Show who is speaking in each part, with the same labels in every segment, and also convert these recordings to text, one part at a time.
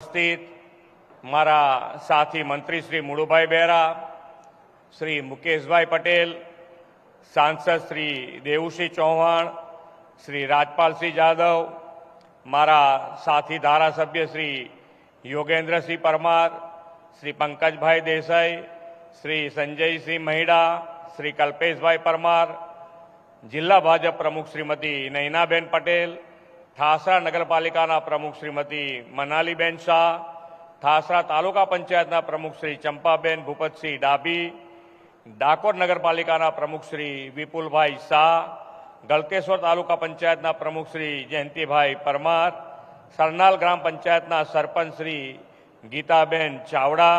Speaker 1: ઉપસ્થિત મારા સાથી મંત્રી શ્રી મુળુભાઈ બેરા, શ્રી મુકેશભાઈ પટેલ, સાંસદ શ્રી દેવુસિંહ ચૌહાણ, શ્રી રાજપાલસિંહ જાદવ, મારા સાથી ધારાસભ્ય શ્રી યોગેન્દ્રસિંહ પરમાર, શ્રી પંકજભાઈ દેસાઈ, શ્રી સંજયસિંહ મહિડા, શ્રી કલ્પેશભાઈ પરમાર, જિલ્લા ભાજપ પ્રમુખ શ્રીમતી નૈનાબેન પટેલ ઠાસરા નગરપાલિકાના પ્રમુખ શ્રીમતી મનાલીબેન શાહ ઠાસરા તાલુકા પંચાયતના પ્રમુખ શ્રી ચંપાબેન ભૂપતસિંહ ડાભી, ડાકોર નગરપાલિકાના પ્રમુખ શ્રી વિપુલભાઈ શાહ ગલતેશ્વર તાલુકા પંચાયતના પ્રમુખ શ્રી જયંતિભાઈ પરમાર, સરનાલ ગ્રામ પંચાયતના સરપંચ શ્રી ગીતાબેન ચાવડા,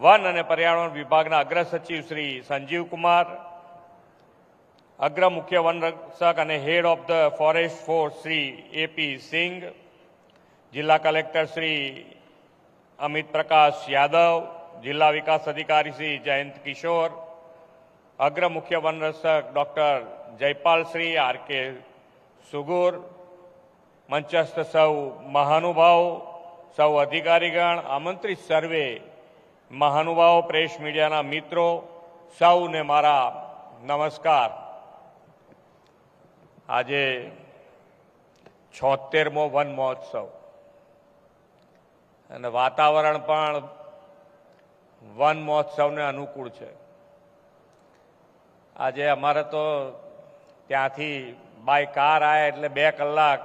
Speaker 1: વન અને પર્યાવરણ વિભાગના અગ્ર સચિવ શ્રી સંજીવ કુમાર અગ્ર મુખ્ય વનરક્ષક અને head of the forest force Shri A P Singh, જિલ્લા કલેક્ટર શ્રી અમિત પ્રકાશ યાદવ, જિલ્લા વિકાસ અધિકારી શ્રી જયંત કિશોર, અગ્ર મુખ્ય વનરક્ષક doctor Jaipal Shri R K Sugur, મંચસ્થ સૌ મહાનુભાવો, સૌ અધિકારીગણ, આમંત્રિત સર્વે મહાનુભાવો, પ્રેસ મીડિયાના મિત્રો, સૌને મારા નમસ્કાર. આજે છોતેરમો વન મહોત્સવ. અને વાતાવરણ પણ વન મહોત્સવને અનુકૂળ છે. આજે અમારે તો ત્યાંથી બાય કાર આવે એટલે બે કલાક.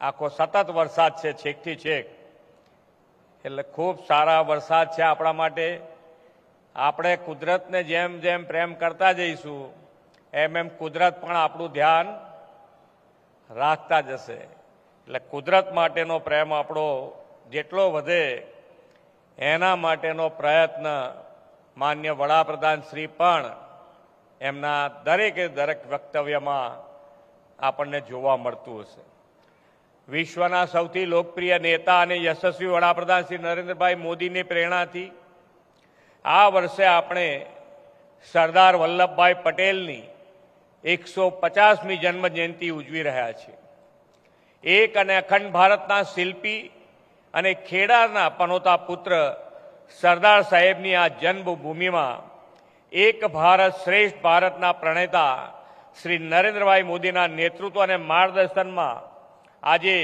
Speaker 1: આખો સતત વરસાદ છે, છેકથી છેક. એટલે ખૂબ સારા વરસાદ છે આપણા માટે. આપણે કુદરતને જેમ જેમ પ્રેમ કરતા જઈશું એમ એમ કુદરત પણ આપણું ધ્યાન રાખતા જશે. એટલે કુદરત માટેનો પ્રેમ આપણો જેટલો વધે, એના માટેનો પ્રયત્ન માન્ય વડાપ્રધાન શ્રી પણ એમના દરેકે દરેક વક્તવ્યમાં આપણને જોવા મળતું હશે. વિશ્વના સૌથી લોકપ્રિય નેતા અને યશસ્વી વડાપ્રધાન શ્રી નરેન્દ્રભાઈ મોદીની પ્રેરણાથી આ વર્ષે આપણે સરદાર વલ્લભભાઈ પટેલની એકસો પચાસમી જન્મ જયંતિ ઉજવી રહ્યા છે. એક અને અખંડ ભારતના શિલ્પી અને ખેડાના પનોતા પુત્ર સરદાર સાહેબની આ જન્મભૂમિમાં એક ભારત શ્રેષ્ઠ ભારતના પ્રણેતા શ્રી નરેન્દ્રભાઈ મોદીના નેતૃત્વ અને માર્ગદર્શનમાં આજે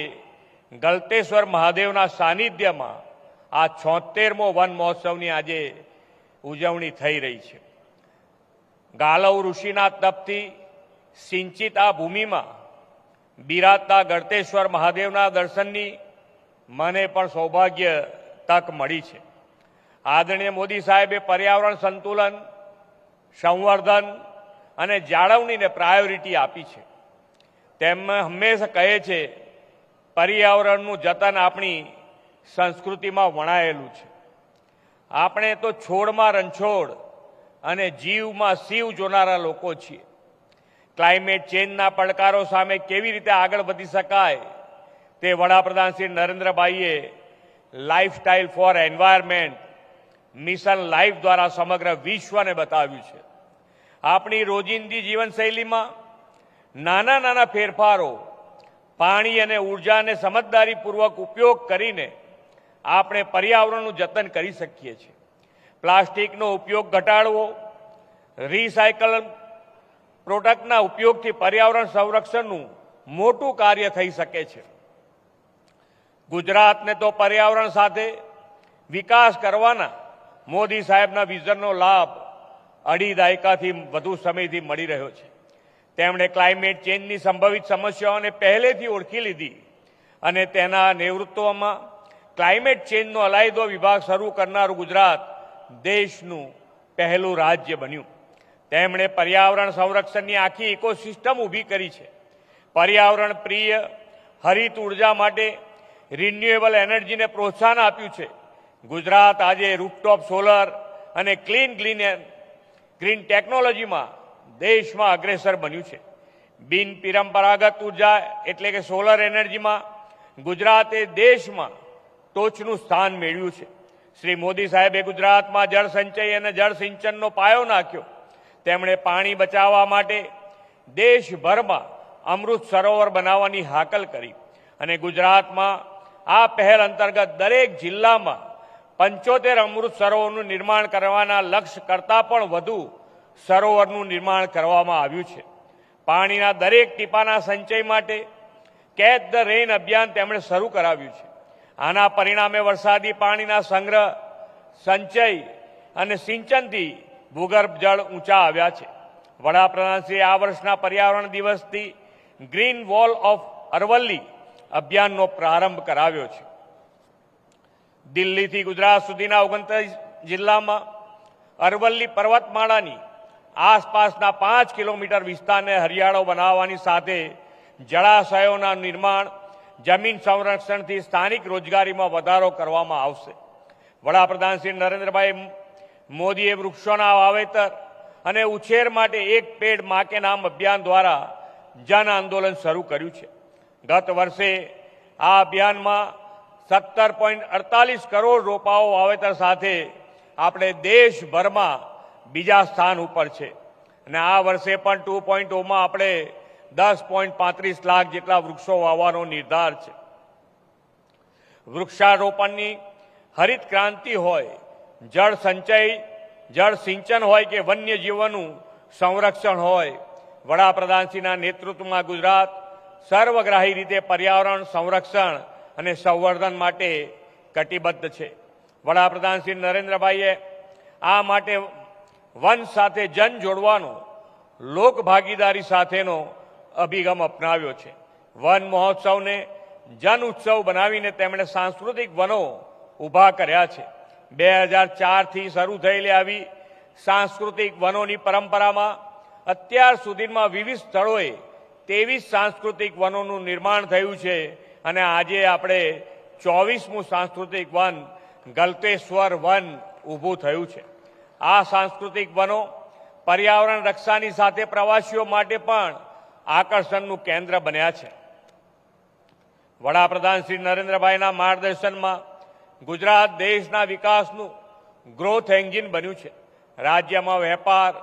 Speaker 1: ગલતેશ્વર મહાદેવના સાનિધ્યમાં આ છોતેરમો વન મહોત્સવની આજે ઉજવણી થઈ રહી છે. ગાલવ ઋષિના તપથી સિંચિત આ ભૂમિમાં બિરાજતા ગળતેશ્વર મહાદેવના દર્શનની મને પણ સૌભાગ્ય તક મળી છે. આદરણીય મોદી સાહેબે પર્યાવરણ સંતુલન, સંવર્ધન અને જાળવણીને પ્રાયોરિટી આપી છે. તેમ હંમેશા કહે છે, પર્યાવરણનું જતન આપણી સંસ્કૃતિમાં વણાયેલું છે. આપણે તો છોડમાં રણછોડ અને જીવમાં શિવ જોનારા લોકો છીએ. ક્લાઇમેટ ચેન્જના પડકારો સામે કેવી રીતે આગળ વધી શકાય તે વડાપ્રધાન Shri નરેન્દ્રભાઈએ lifestyle for environment mission life દ્વારા સમગ્ર વિશ્વને બતાવ્યું છે. આપણી રોજિંદી જીવનશૈલીમાં નાના નાના ફેરફારો, પાણી અને ઉર્જાને સમજદારીપૂર્વક ઉપયોગ કરીને આપણે પર્યાવરણનું જતન કરી શકીએ છીએ. પ્લાસ્ટિકનો ઉપયોગ ઘટાડવો રિસાયકલ પ્રોડક્ટના ઉપયોગથી પર્યાવરણ સંરક્ષણનું મોટું કાર્ય થઈ શકે છે. ગુજરાતને તો પર્યાવરણ સાથે વિકાસ કરવાના મોદી સાહેબના વિઝનનો લાભ અઢી દાયકાથી વધુ સમયથી મળી રહ્યો છે. તેમણે ક્લાઇમેટ ચેન્જની સંભવિત સમસ્યાઓને પહેલેથી ઓળખી લીધી અને તેના નેતૃત્વમાં ક્લાઇમેટ ચેન્જનો અલાયદો વિભાગ શરૂ કરનારું ગુજરાત દેશનું પહેલું રાજ્ય બન્યું. તેમણે પર્યાવરણ સંરક્ષણની આખી ઇકોસિસ્ટમ ઊભી કરી છે. પર્યાવરણ પ્રિય, હરિત ઊર્જા માટે રિન્યુએબલ એનર્જીને પ્રોત્સાહન આપ્યું છે. ગુજરાત આજે રૂપટોપ સોલર અને ક્લીન ક્લીન ગ્રીન ટેકનોલોજીમાં દેશમાં અગ્રેસર બન્યું છે. બિન પરંપરાગત ઊર્જા એટલે કે સોલર એનર્જીમાં ગુજરાતે દેશમાં ટોચનું સ્થાન મેળવ્યું છે. શ્રી મોદી સાહેબે ગુજરાતમાં જળ સંચય અને જળ સિંચનનો પાયો નાખ્યો. તેમણે પાણી બચાવવા માટે દેશભરમાં અમૃત સરોવર બનાવવાની હાકલ કરી. અને ગુજરાતમાં આ પહેલ અંતર્ગત દરેક જિલ્લામાં પંચોતેર અમૃત સરોવરનું નિર્માણ કરવાના લક્ષ્ય કરતાં પણ વધુ સરોવરનું નિર્માણ કરવામાં આવ્યું છે. પાણીના દરેક ટીપાના સંચય માટે કેચ ધ રેઇન અભિયાન તેમણે શરૂ કરાવ્યું છે. આના પરિણામે વરસાદી પાણીના સંગ્રહ, સંચય અને સિંચનથી ભૂગર્ભ જળ ઊંચા આવ્યા છે. વડાપ્રધાનશ્રીએ આ વર્ષના પર્યાવરણ દિવસથી ગ્રીન વોલ ઓફ અરવલ્લી અભિયાનનો પ્રારંભ કરાવ્યો છે. દિલ્હીથી ગુજરાત સુધીના ઓગણત્રીસ જિલ્લામાં અરવલ્લી પર્વતમાળાની આસપાસના પાંચ કિલોમીટર વિસ્તારને હરિયાળો બનાવવાની સાથે જળાશયોના નિર્માણ, જમીન સંરક્ષણથી સ્થાનિક રોજગારીમાં વધારો કરવામાં આવશે. વડાપ્રધાન શ્રી નરેન્દ્રભાઈ મોદીએ વૃક્ષોના વાવેતર અને ઉછેર માટે એક પેડમાં નામ અભિયાન દ્વારા જન આંદોલન શરૂ કર્યું છે. ગત વર્ષે આ અભિયાનમાં સત્તર પોઈન્ટ અડતાલીસ કરોડ રોપાઓ વાવેતર સાથે આપણે દેશભરમાં બીજા સ્થાન ઉપર છે. અને આ વર્ષે પણ ટુ પોઈન્ટ ઓમાં આપણે દસ પોઈન્ટ પાંત્રીસ લાખ જેટલા વૃક્ષો વાવવાનો નિર્ધાર છે. વૃક્ષારોપણની હરિત ક્રાંતિ હોય જળ સંચય, જળ સિંચન હોય કે વન્ય જીવનનું સંરક્ષણ હોય, વડાપ્રધાનશ્રીના નેતૃત્વમાં ગુજરાત સર્વગ્રાહી રીતે પર્યાવરણ સંરક્ષણ અને સંવર્ધન માટે કટિબદ્ધ છે. વડાપ્રધાન શ્રી નરેન્દ્રભાઈએ આ માટે વન સાથે જન જોડવાનો લોક ભાગીદારી સાથેનો અભિગમ અપનાવ્યો છે. વન મહોત્સવને જન ઉત્સવ બનાવીને તેમણે સાંસ્કૃતિક વનો ઊભા કર્યા છે. બે હજાર ચારથી શરૂ થયેલી આવી સાંસ્કૃતિક વનોની પરંપરામાં અત્યાર સુધીમાં વિવિધ સ્થળોએ ત્રેવીસ સાંસ્કૃતિક વનોનું નિર્માણ થયું છે અને આજે આપણે ચોવીસમું સાંસ્કૃતિક વન, ગલતેશ્વર વન, ઊભું થયું છે. આ સાંસ્કૃતિક વનો પર્યાવરણ રક્ષાની સાથે પ્રવાસીઓ માટે પણ આકર્ષણનું કેન્દ્ર બન્યા છે. વડાપ્રધાન શ્રી નરેન્દ્રભાઈના માર્ગદર્શનમાં ગુજરાત દેશના વિકાસનું ગ્રોથ એન્જિન બન્યું છે. રાજ્યમાં વેપાર,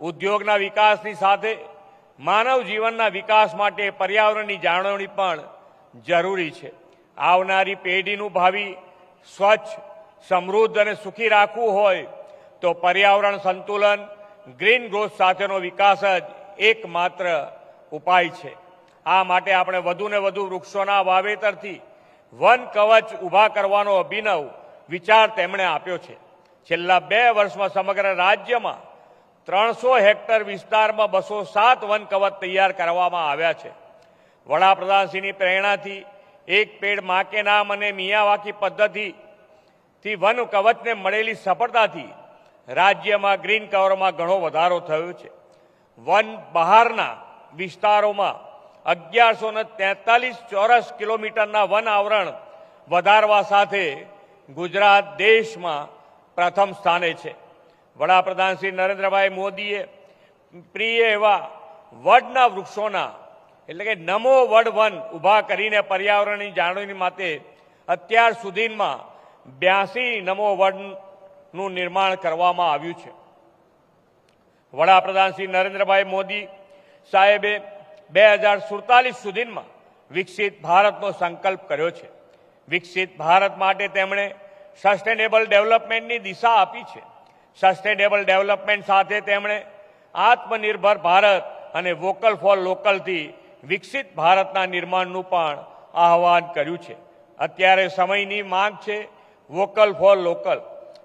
Speaker 1: ઉદ્યોગના વિકાસની સાથે માનવ જીવનના વિકાસ માટે પર્યાવરણની જાળવણી પણ જરૂરી છે. આવનારી પેઢીનું ભાવિ સ્વચ્છ, સમૃદ્ધ અને સુખી રાખવું હોય તો પર્યાવરણ સંતુલન ગ્રીન ગ્રોથ સાથેનો વિકાસ જ એકમાત્ર ઉપાય છે. આ માટે આપણે વધુને વધુ વૃક્ષોના વાવેતરથી વન કવચ ઊભા કરવાનો અભિનવ વિચાર તેમણે આપ્યો છે. છેલ્લા બે વર્ષમાં સમગ્ર રાજ્યમાં ત્રણસો હેક્ટર વિસ્તારમાં બસો સાત વન કવચ તૈયાર કરવામાં આવ્યા છે. વડાપ્રધાનશ્રીની પ્રેરણાથી એક પેડમાં નામ અને મિયાવાકી પદ્ધતિથી વન કવચને મળેલી સફળતાથી રાજ્યમાં ગ્રીન કવરમાં ઘણો વધારો થયો છે. વન બહારના વિસ્તારોમાં અગિયારસો ને તેતાલીસ ચોરસ કિલોમીટરના વન આવરણ વધારવા સાથે ગુજરાત દેશમાં પ્રથમ સ્થાને છે. વડાપ્રધાન શ્રી નરેન્દ્રભાઈ મોદીએ પ્રિય એવા વડના વૃક્ષોના, એટલે કે નમો વડ વન ઊભા કરીને પર્યાવરણની જાળવણી માટે અત્યાર સુધીમાં બ્યાસી નમો વડનું નિર્માણ કરવામાં આવ્યું છે. વડાપ્રધાન શ્રી નરેન્દ્રભાઈ મોદી સાહેબે બે હજાર સુડતાલીસ સુધીમાં વિકસિત ભારતનો સંકલ્પ કર્યો છે. વિકસિત ભારત માટે તેમણે સસ્ટેનેબલ ડેવલપમેન્ટની દિશા આપી છે. સસ્ટેનેબલ ડેવલપમેન્ટ સાથે તેમણે આત્મનિર્ભર ભારત અને વોકલ ફોર લોકલથી વિકસિત ભારતના નિર્માણનું પણ આહવાન કર્યું છે. અત્યારે સમયની માંગ છે વોકલ ફોર લોકલ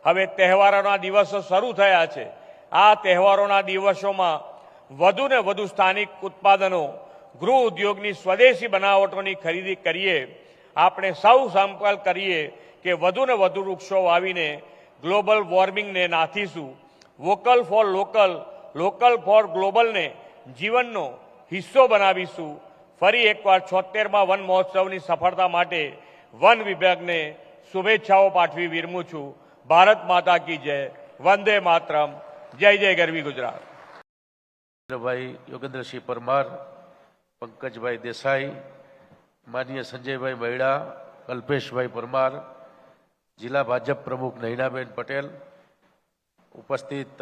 Speaker 1: હવે તહેવારોના દિવસો શરૂ થયા છે. આ તહેવારોના દિવસોમાં વધુને વધુ સ્થાનિક ઉત્પાદનો, ગૃહ ઉદ્યોગની સ્વદેશી બનાવટોની ખરીદી કરીએ, આપણે સૌ સંકલ્પ કરીએ કે વધુને વધુ વૃક્ષો વાવીને ગ્લોબલ વોર્મિંગને નાથીશું. Vocal for local local for ગ્લોબલને જીવનનો હિસ્સો બનાવીશું. ફરી એકવાર છોતેરમાં વન મહોત્સવની સફળતા માટે વન વિભાગને શુભેચ્છાઓ પાઠવી વિરમું છું. ભારત માતા કી જય. વંદે માતરમ. જય જય ગરવી ગુજરાત.
Speaker 2: ભાઈ યોગેન્દ્રસિંહ પરમાર, પંકજભાઈ દેસાઈ, માનીય સંજયભાઈ મહિડા, કલ્પેશભાઈ પરમાર, જિલ્લા ભાજપ પ્રમુખ નૈનાબેન પટેલ, ઉપસ્થિત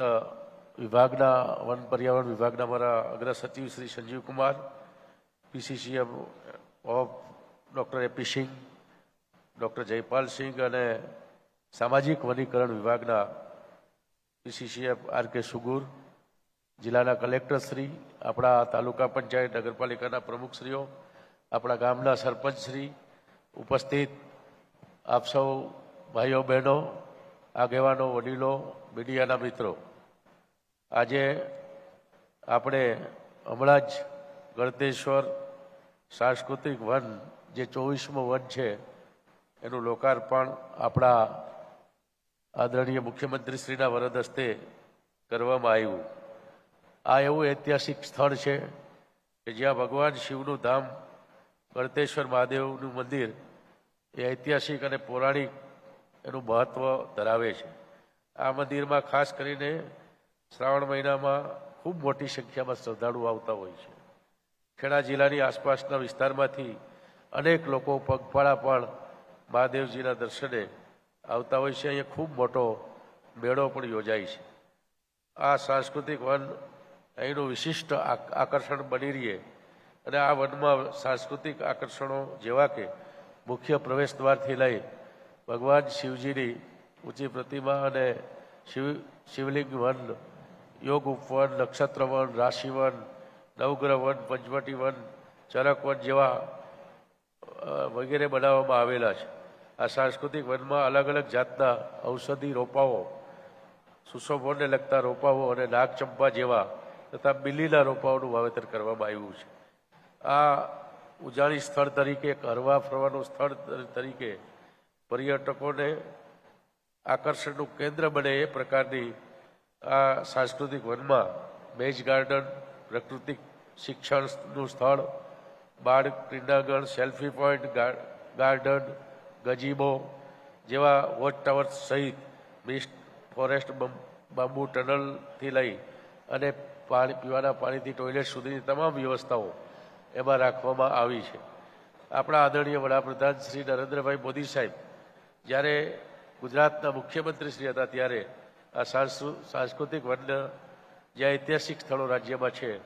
Speaker 2: વિભાગના, વન પર્યાવરણ વિભાગના મારા અગ્ર સચિવ Shri Sanjeevkumar P C C F of doctor A P Singh, doctor Jaipalsingh અને સામાજિક વનીકરણ વિભાગના પીસીસીએફ આર કે સુગુર જિલ્લાના કલેક્ટરશ્રી આપણા તાલુકા પંચાયત નગરપાલિકાના પ્રમુખશ્રીઓ આપણા ગામના સરપંચશ્રી ઉપસ્થિત આપ સૌ ભાઈઓ, બહેનો, આગેવાનો, વડીલો, મીડિયાના મિત્રો. આજે આપણે હમણાં જ ગળતેશ્વર સાંસ્કૃતિક વન જે ચોવીસમો વન છે, એનું લોકાર્પણ આપણા આદરણીય મુખ્યમંત્રીશ્રીના વરદ હસ્તે કરવામાં આવ્યું. આ એવું ઐતિહાસિક સ્થળ છે કે જ્યાં ભગવાન શિવનું ધામ ગળતેશ્વર મહાદેવનું મંદિર એ ઐતિહાસિક અને પૌરાણિક એનું મહત્વ ધરાવે છે. આ મંદિરમાં ખાસ કરીને શ્રાવણ મહિનામાં ખૂબ મોટી સંખ્યામાં શ્રદ્ધાળુ આવતા હોય છે. ખેડા જિલ્લાની આસપાસના વિસ્તારમાંથી અનેક લોકો પગપાળા પણ મહાદેવજીના દર્શને આવતા હોય છે. અહીંયા ખૂબ મોટો મેળો પણ યોજાય છે. આ સાંસ્કૃતિક વન અહીંનું વિશિષ્ટ આક- આકર્ષણ બની રહીએ. અને આ વનમાં સાંસ્કૃતિક આકર્ષણો જેવા કે મુખ્ય પ્રવેશ દ્વારથી લઈ ભગવાન શિવજીની ઊંચી પ્રતિમા અને શિવ શિવલિંગ વન, યોગ ઉપવન નક્ષત્ર વન, રાશિ વન, નવગ્રહ વન, પંચવટી વન, ચરક વન જેવા વગેરે બનાવવામાં આવેલા છે. આ સાંસ્કૃતિક વનમાં અલગ અલગ જાતના ઔષધિ રોપાઓ, સુશોભનને લગતા રોપાઓ અને નાગચંપા જેવા તથા બિલીના રોપાઓનું વાવેતર કરવામાં આવ્યું છે. આ ઉજાણી સ્થળ તરીકે હરવા ફરવાનું સ્થળ તરીકે પર્યટકોને આકર્ષણનું કેન્દ્ર બને એ પ્રકારની આ સાંસ્કૃતિક વનમાં મેજ ગાર્ડન, પ્રાકૃતિક શિક્ષણનું સ્થળ, બાળ ક્રીડાંગણ, સેલ્ફી પોઈન્ટ ગાર્ડન, ગજીબો જેવા વોચ ટાવર સહિત મિસ્ટ ફોરેસ્ટ બાંબુ ટનલથી લઈ અને પાણી પીવાના પાણીથી ટોયલેટ સુધીની તમામ વ્યવસ્થાઓ એમાં રાખવામાં આવી છે. આપણા આદરણીય વડાપ્રધાન શ્રી નરેન્દ્રભાઈ મોદી સાહેબ, જ્યારે ગુજરાતના મુખ્યમંત્રી શ્રી હતા ત્યારે આ સાંસ્કૃ- સાંસ્કૃતિક વન જે ઐતિહાસિક સ્થળો રાજ્યમાં છે,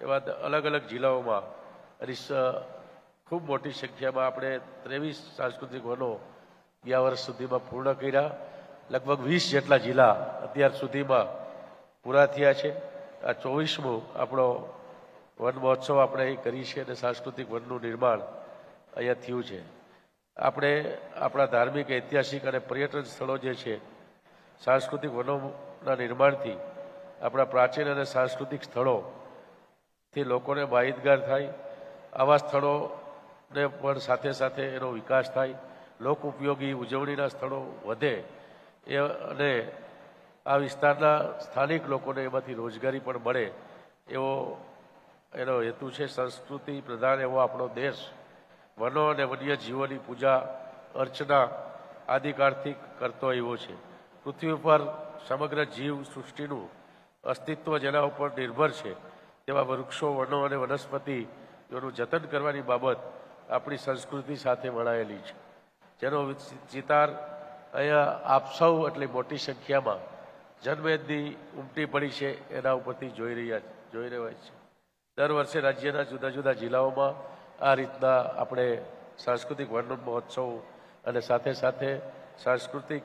Speaker 2: એવા અલગ અલગ જિલ્લાઓમાં અને ખૂબ મોટી સંખ્યામાં આપણે ત્રેવીસ સાંસ્કૃતિક વનો ગયા વર્ષ સુધીમાં પૂર્ણ કર્યા. લગભગ વીસ જેટલા જિલ્લા અત્યાર સુધીમાં પૂરા થયા છે. આ ચોવીસમું આપણો વન મહોત્સવ આપણે અહીં કરી છે અને સાંસ્કૃતિક વનનું નિર્માણ અહીંયા થયું છે. આપણે આપણા ધાર્મિક, ઐતિહાસિક અને પર્યટન સ્થળો જે છે, સાંસ્કૃતિક વનોના નિર્માણથી આપણા પ્રાચીન અને સાંસ્કૃતિક સ્થળોથી લોકોને માહિતગાર થાય. આવા સ્થળોને પણ સાથે સાથે એનો વિકાસ થાય. લોક ઉપયોગી ઉજવણીના સ્થળો વધે એ અને આ વિસ્તારના સ્થાનિક લોકોને એમાંથી રોજગારી પણ મળે એવો એનો હેતુ છે સંસ્કૃતિ પ્રધાન એવો આપણો દેશ. વનો અને વન્ય જીવોની પૂજા અર્ચના આદિકાળથી કરતો એવો છે. પૃથ્વી ઉપર સમગ્ર જીવ સૃષ્ટિનું અસ્તિત્વ જેના ઉપર નિર્ભર છે તેવા વૃક્ષો, વનો અને વનસ્પતિઓનું જતન કરવાની બાબત આપણી સંસ્કૃતિ સાથે વણાયેલી છે. જેનો ચિતાર અહીંયા આપ સૌ એટલી મોટી સંખ્યામાં જન્મેદની ઉમટી પડી છે, એના ઉપરથી જોઈ રહ્યા જોઈ રહ્યા છે. દર વર્ષે રાજ્યના જુદા જુદા જિલ્લાઓમાં આ રીતના આપણે સાંસ્કૃતિક વન મહોત્સવ અને સાથે સાથે સાંસ્કૃતિક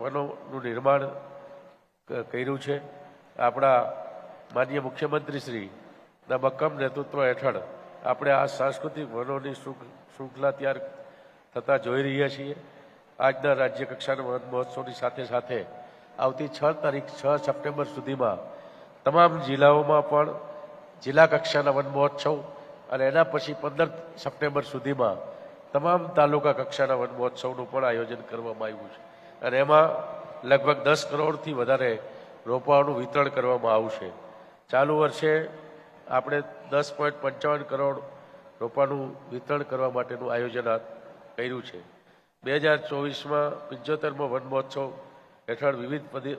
Speaker 2: વનોનું નિર્માણ કર્યું છે. આપણા માનનીય મુખ્યમંત્રી શ્રીના મક્કમ નેતૃત્વ હેઠળ આપણે આ સાંસ્કૃતિક વનોની શૃંખલા તૈયાર થતા જોઈ રહ્યા છીએ. આજના રાજ્ય કક્ષાના વન મહોત્સવની સાથે સાથે આવતી છ તારીખ છ સપ્ટેમ્બર સુધીમાં તમામ જિલ્લાઓમાં પણ જિલ્લા કક્ષાના વન મહોત્સવ અને એના પછી પંદર સપ્ટેમ્બર સુધીમાં તમામ તાલુકા કક્ષાના વન મહોત્સવનું પણ આયોજન કરવામાં આવ્યું છે. અને એમાં લગભગ દસ કરોડથી વધારે રોપાઓનું વિતરણ કરવામાં આવશે. ચાલુ વર્ષે આપણે દસ પોઈન્ટ પંચાવન કરોડ રોપાનું વિતરણ કરવા માટેનું આયોજન કર્યું છે. બે હજાર ચોવીસમાં પંચોતેરમો વન મહોત્સવ હેઠળ વિવિધ પદે-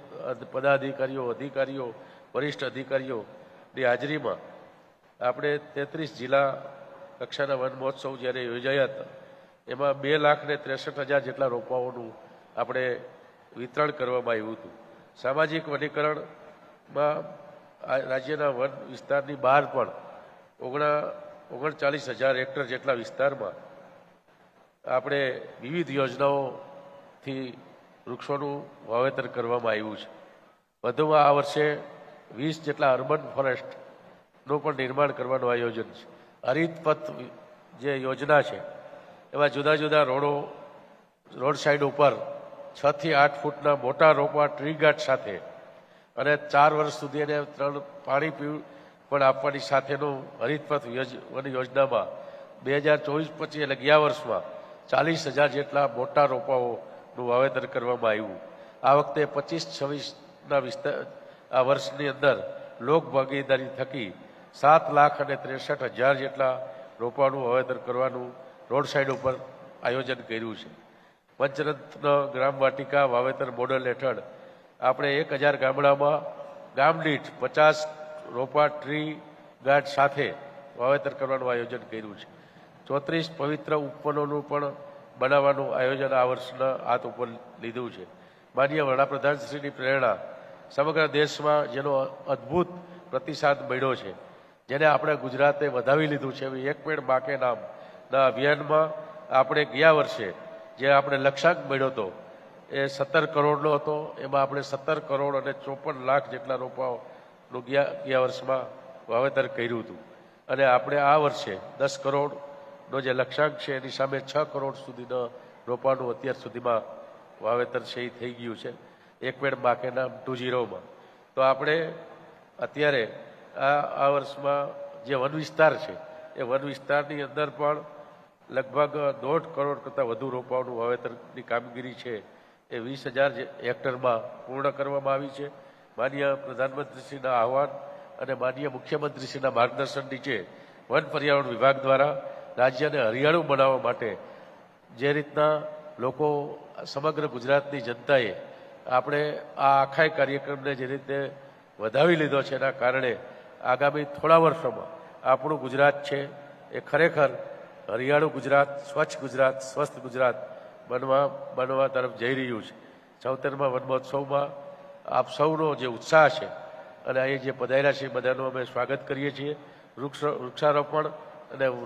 Speaker 2: પદાધિકારીઓ, અધિકારીઓ, વરિષ્ઠ અધિકારીઓની હાજરીમાં આપણે તેત્રીસ જિલ્લા કક્ષાના વન મહોત્સવ જ્યારે યોજાયા હતા, એમાં બે લાખ ને ત્રેસઠ હજાર જેટલા રોપાઓનું આપણે વિતરણ કરવામાં આવ્યું હતું. સામાજિક વનીકરણમાં રાજ્યના વન વિસ્તારની બહાર પણ ઓગણા ઓગણચાલીસ હજાર હેક્ટર જેટલા વિસ્તારમાં આપણે વિવિધ યોજનાઓથી વૃક્ષોનું વાવેતર કરવામાં આવ્યું છે. વધુમાં આ વર્ષે વીસ જેટલા અર્બન ફોરેસ્ટનું પણ નિર્માણ કરવાનું આયોજન છે. હરિતપથ જે યોજના છે, એમાં જુદા જુદા રોડો રોડ સાઈડ ઉપર છ થી આઠ ફૂટના મોટા રોપા ટ્રી ગાર્ડ સાથે અને ચાર વર્ષ સુધી એને ત્રણ પાણી પીવું, પણ આપવાની સાથેનું હરિતપથ યોજ- યોજનામાં બે હજાર ચોવીસ પચીસ એટલે ગયા વર્ષમાં ચાલીસ હજાર જેટલા મોટા રોપાઓનું વાવેતર કરવામાં આવ્યું. આ વખતે પચીસ છવ્વીસના વિસ્તાર, આ વર્ષની અંદર લોક ભાગીદારી થકી સાત લાખ અને ત્રેસઠ હજાર જેટલા રોપાનું વાવેતર કરવાનું રોડ સાઈડ ઉપર આયોજન કર્યું છે. પંચરત્ન ગ્રામ વાટિકા વાવેતર મોડલ હેઠળ આપણે એક હજાર ગામડામાં ગામ દીઠ પચાસ રોપા ટ્રી ગાર્ડ સાથે વાવેતર કરવાનું આયોજન કર્યું છે. ચોત્રીસ પવિત્ર ઉપવનોનું પણ બનાવવાનું આયોજન આ વર્ષના હાથ ઉપર લીધું છે. માનીય વડાપ્રધાનશ્રીની પ્રેરણા સમગ્ર દેશમાં જેનો અદ્ભુત પ્રતિસાદ મળ્યો છે, જેને આપણે ગુજરાતે વધાવી લીધું છે એક પેડ બાકે નામના અભિયાનમાં આપણે ગયા વર્ષે જે આપણે લક્ષ્યાંક મળ્યો હતો, એ સત્તર કરોડનો હતો. એમાં આપણે સત્તર કરોડ અને ચોપન લાખ જેટલા રોપાઓનું ગયા ગયા વર્ષમાં વાવેતર કર્યું હતું. અને આપણે આ વર્ષે દસ કરોડનો જે લક્ષ્યાંક છે, એની સામે છ કરોડ સુધીનો રોપાનું અત્યાર સુધીમાં વાવેતર છે, એ થઈ ગયું છે. એક પેડ બાકીના ટુ ઝીરોમાં. તો આપણે અત્યારે આ આ વર્ષમાં જે વન વિસ્તાર છે, એ વન વિસ્તારની અંદર પણ લગભગ દોઢ કરોડ કરતાં વધુ રોપાઓનું વાવેતરની કામગીરી છે, એ વીસ હજાર હેક્ટરમાં પૂર્ણ કરવામાં આવી છે. માન્ય પ્રધાનમંત્રીશ્રીના આહવાન અને માન્ય મુખ્યમંત્રીશ્રીના માર્ગદર્શન નીચે વન પર્યાવરણ વિભાગ દ્વારા રાજ્યને હરિયાળું બનાવવા માટે જે રીતના લોકો સમગ્ર ગુજરાતની જનતાએ આપણે આ આખા કાર્યક્રમને જે રીતે વધાવી લીધો છે એના કારણે આગામી થોડા વર્ષોમાં આપણું ગુજરાત છે એ ખરેખર હરિયાળું ગુજરાત, સ્વચ્છ ગુજરાત, સ્વસ્થ ગુજરાત બનવા બનવા તરફ જઈ રહ્યું છે. ચૌતેરમાં વન મહોત્સવમાં આપ સૌનો જે ઉત્સાહ છે અને અહીં જે પધાર્યા છે બધાનું અમે સ્વાગત કરીએ છીએ. વૃક્ષ, વૃક્ષારોપણ અને